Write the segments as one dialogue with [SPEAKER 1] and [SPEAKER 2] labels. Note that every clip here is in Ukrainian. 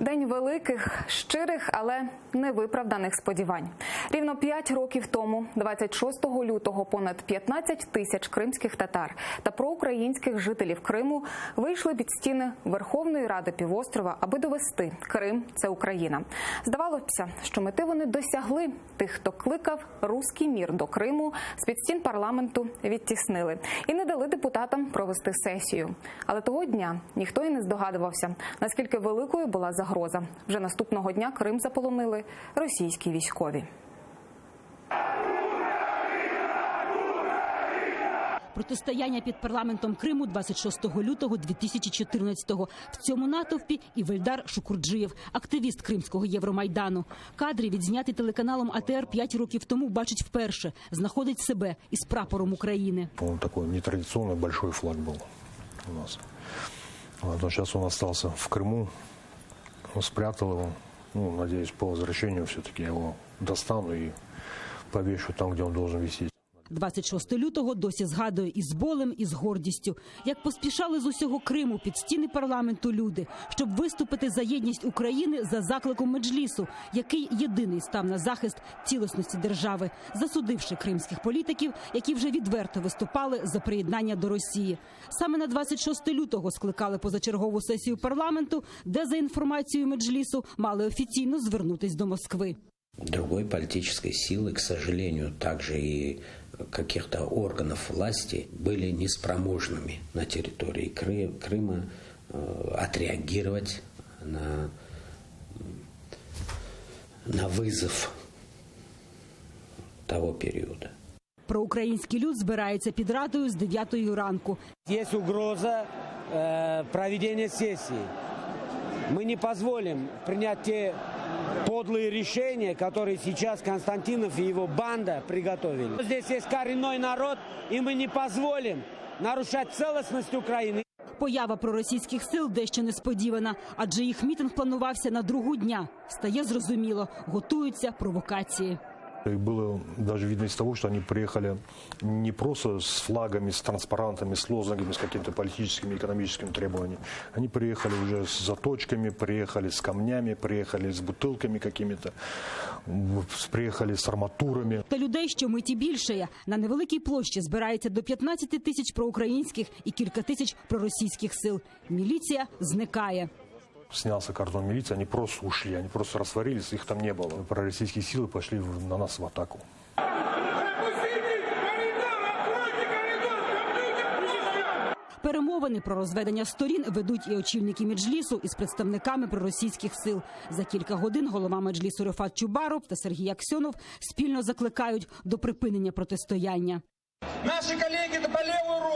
[SPEAKER 1] День великих, щирих, але невиправданих сподівань. Рівно п'ять років тому, 26 лютого, понад 15 тисяч кримських татар та проукраїнських жителів Криму вийшли під стіни Верховної Ради півострова, аби довести Крим це Україна. Здавалося, що мети вони досягли. Тих, хто кликав руський мір до Криму, з під стін парламенту відтіснили і не дали депутатам провести сесію. Але того дня ніхто і не здогадувався, наскільки великою була загроза. Вже наступного дня Крим заполонили російські військові.
[SPEAKER 2] Протистояння під парламентом Криму 26 лютого 2014-го. В цьому натовпі і Вельдар Шукурджиєв, активіст Кримського Євромайдану. Кадри відзняті телеканалом АТР 5 років тому бачить вперше. Знаходить себе із прапором України.
[SPEAKER 3] Он такой нетрадиционный большой флаг был у нас. Вот, но сейчас он остался в Крыму. Он спрятал его. Ну, надеюсь, по возвращению все-таки я его достану и повешу там, где он должен висеть.
[SPEAKER 2] 26 лютого досі згадує із болем, і з гордістю, як поспішали з усього Криму під стіни парламенту люди, щоб виступити за єдність України за закликом Меджлісу, який єдиний став на захист цілісності держави, засудивши кримських політиків, які вже відверто виступали за приєднання до Росії. Саме на 26 лютого скликали позачергову сесію парламенту, де за інформацією Меджлісу мали офіційно звернутись до Москви.
[SPEAKER 4] другой политической силы, к сожалению, также и каких-то органов власти были неспроможными на территории Кры- Крыма э, отреагировать на, на вызов того периода.
[SPEAKER 2] Проукраїнський люд збирається під радою з 9 ранку.
[SPEAKER 5] Есть угроза э, проведения сессии. Мы не позволим принять те подлые решения, которые сейчас Константинов и его банда приготовили. Здесь есть коренной народ, и мы не позволим нарушать целостность Украины.
[SPEAKER 2] Поява проросійських сил дещо несподівана, адже їх мітинг планувався на другу дня. Стає зрозуміло, готуються провокації.
[SPEAKER 3] И было даже видно из того, что они приехали не просто с флагами, с транспарантами, с лозунгами, с какими-то политическими, экономическими требованиями. Они приехали уже с заточками, приехали с камнями, приехали с бутылками какими-то, м, приехали с арматурами.
[SPEAKER 2] Та людей щомиті більшає. На невеликій площі збирається до 15 тисяч проукраїнських і кілька тисяч проросійських сил. Міліція зникає.
[SPEAKER 3] Снялся кордон милиции, они просто ушли, они просто растворились, их там не было. Пророссийские силы пошли в- на нас в атаку.
[SPEAKER 2] Перемовини про розведення сторін ведуть і очільники Меджлісу із представниками проросійських сил. За кілька годин голова Меджлісу Рефат Чубаров та Сергій Аксьонов спільно закликають до припинення протистояння.
[SPEAKER 6] Наши коллеги это по левую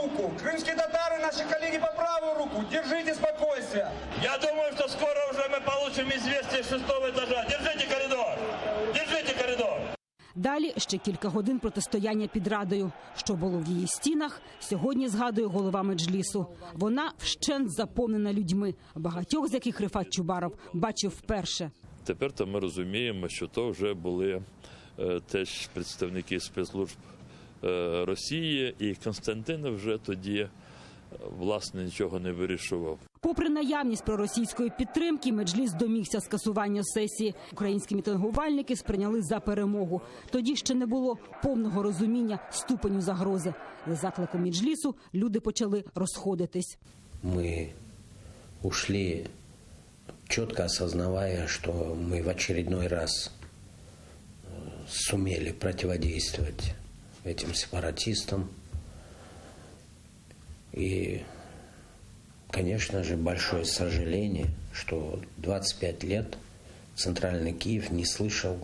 [SPEAKER 6] руку, крымские татары наши коллеги по правую руку. Держите спокойствие.
[SPEAKER 7] Я думаю, что скоро уже мы получим известие с шестого этажа. Держите коридор! Держите коридор!
[SPEAKER 2] Далі ще кілька годин протистояння під радою. Що було в її стінах, сьогодні згадує голова Меджлісу. Вона вщент заповнена людьми, багатьох з яких Рефат Чубаров бачив вперше.
[SPEAKER 8] Тепер то ми розуміємо, що то вже були е, теж представники спецслужб е, Росії, і Константин вже тоді е, власне нічого не вирішував.
[SPEAKER 2] Попри наявність проросійської підтримки, Меджліс домігся скасування сесії. Українські мітингувальники сприйняли за перемогу. Тоді ще не було повного розуміння ступеню загрози. За закликом Меджлісу люди почали розходитись.
[SPEAKER 4] Мы ушли, четко осознавая, что мы в очередной раз э, сумели противодействовать этим сепаратистам. И, конечно же, большое сожаление, что 25 лет Центральный Киев не слышал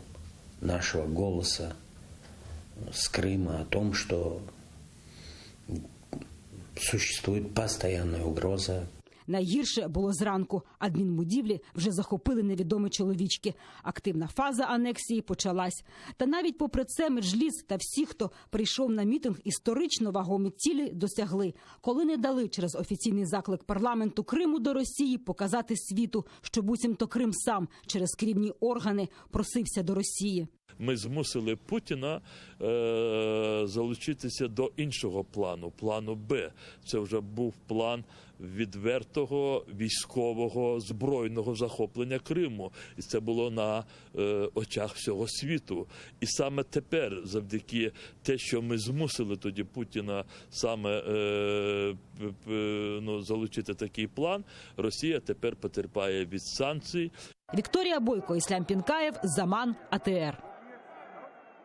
[SPEAKER 4] нашего голоса с Крыма о том, что существует постоянная угроза
[SPEAKER 2] Найгірше було зранку. Адмінбудівлі вже захопили невідомі чоловічки. Активна фаза анексії почалась. Та навіть попри це Меджліс та всі, хто прийшов на мітинг, історично вагомі цілі досягли, коли не дали через офіційний заклик парламенту Криму до Росії показати світу, що буцімто Крим сам через керівні органи просився до Росії.
[SPEAKER 8] Ми змусили Путіна е, залучитися до іншого плану, плану Б. Це вже був план відвертого військового збройного захоплення Криму, і це було на е, очах всього світу. І саме тепер, завдяки те, що ми змусили тоді Путіна саме е, п- ну, залучити такий план, Росія тепер потерпає від санкцій.
[SPEAKER 2] Вікторія Бойко, Іслям Пінкаєв, Заман, АТР.